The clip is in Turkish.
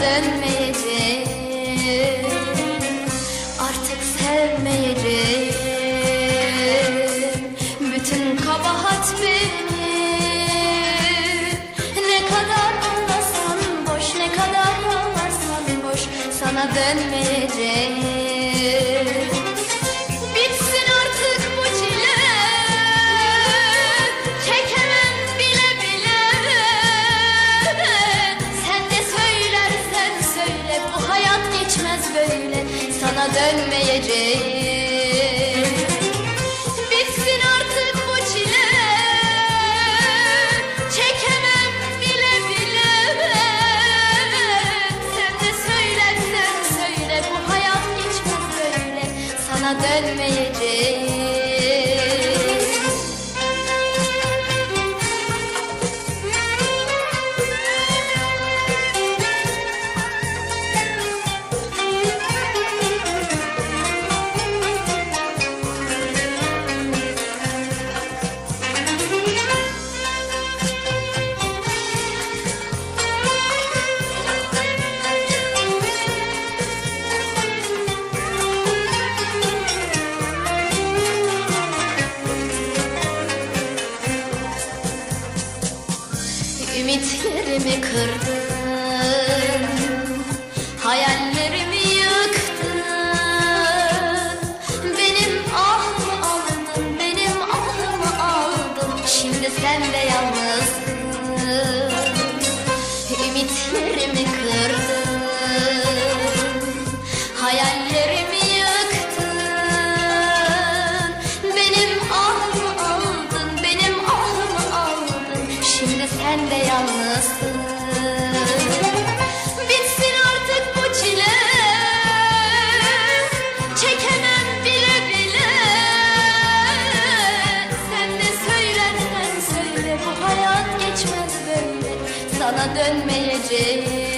dönmeyeceğim Artık sevmeyeceğim Bütün kabahat benim. Ne kadar ağlasan boş Ne kadar yalvarsan boş Sana dönmeyeceğim dönmeyeceğim. Bitsin artık bu çile Çekemem bile bile. Sen de söylersen söyle Bu hayat geçmez böyle? Sana dönmeyeceğim Ümitlerimi kırdın. Hayallerimi sen de yalnızsın. Bitsin artık bu çile. Çekemem bile bile. Sen de söylersen söyle. Bu hayat geçmez böyle. Sana dönmeyeceğim